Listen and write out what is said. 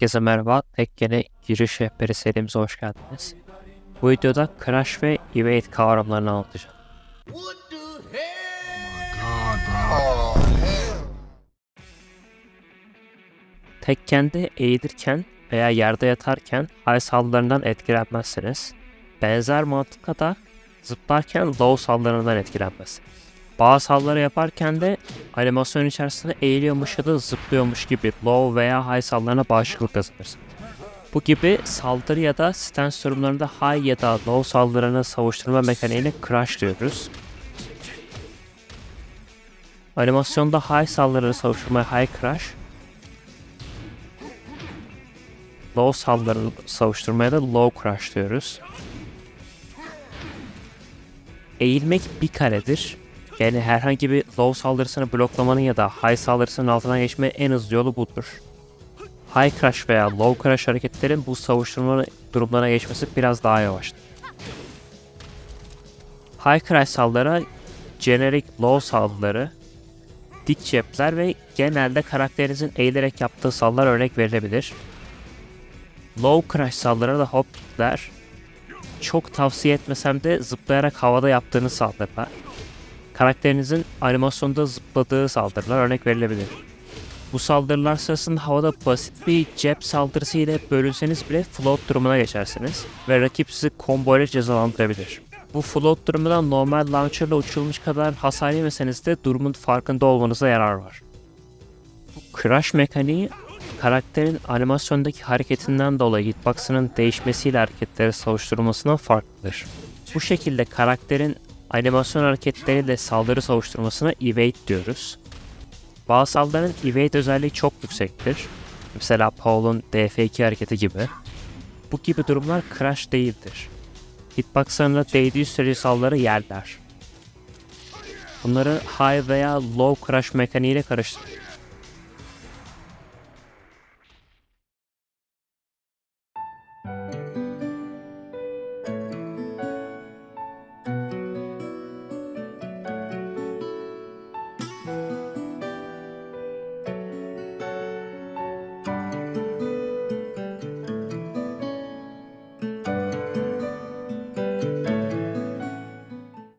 Herkese merhaba. Tekken'e giriş rehberi serimize hoş geldiniz. Bu videoda Crash ve Evade kavramlarını anlatacağım. Tekken'de eğilirken veya yerde yatarken high saldırılarından etkilenmezsiniz. Benzer mantıkla da zıplarken low saldırılarından etkilenmezsiniz. Bazı saldırı yaparken de animasyon içerisinde eğiliyormuş ya da zıplıyormuş gibi low veya high saldırılarına bağışıklık kazanırsınız. Bu gibi saldırı ya da stance durumlarında high ya da low saldırılarını savuşturma mekaniğine crash diyoruz. Animasyonda high saldırıları savuşturmaya high crash, low saldırıları savuşturmaya da low crash diyoruz. Eğilmek bir karedir. Yani herhangi bir low saldırısını bloklamanın ya da high saldırısının altına geçme en hızlı yolu budur. High crash veya low crash hareketlerin bu savuşturma durumlarına geçmesi biraz daha yavaştır. High crash saldırı generic low saldırıları, dik cepler ve genelde karakterinizin eğilerek yaptığı saldırılar örnek verilebilir. Low crash saldırıları da hop kickler. Çok tavsiye etmesem de zıplayarak havada yaptığınız saldırılar. Karakterinizin animasyonda zıpladığı saldırılar örnek verilebilir. Bu saldırılar sırasında havada basit bir cep saldırısı ile bölünseniz bile float durumuna geçersiniz ve rakip sizi combo ile cezalandırabilir. Bu float durumundan normal launcher ile uçulmuş kadar hasar yemeseniz de durumun farkında olmanıza yarar var. Bu crash mekaniği karakterin animasyondaki hareketinden dolayı hitbox'ının değişmesiyle hareketleri savuşturmasından farklıdır. Bu şekilde karakterin animasyon hareketleriyle saldırı savuşturmasına evade diyoruz. Bazı saldırıların evade özelliği çok yüksektir. Mesela Paul'un DF2 hareketi gibi. Bu gibi durumlar crash değildir. Hitboxlarına değdiği sürece saldırı yerler. Bunları high veya low crash mekaniğiyle karıştırıyoruz.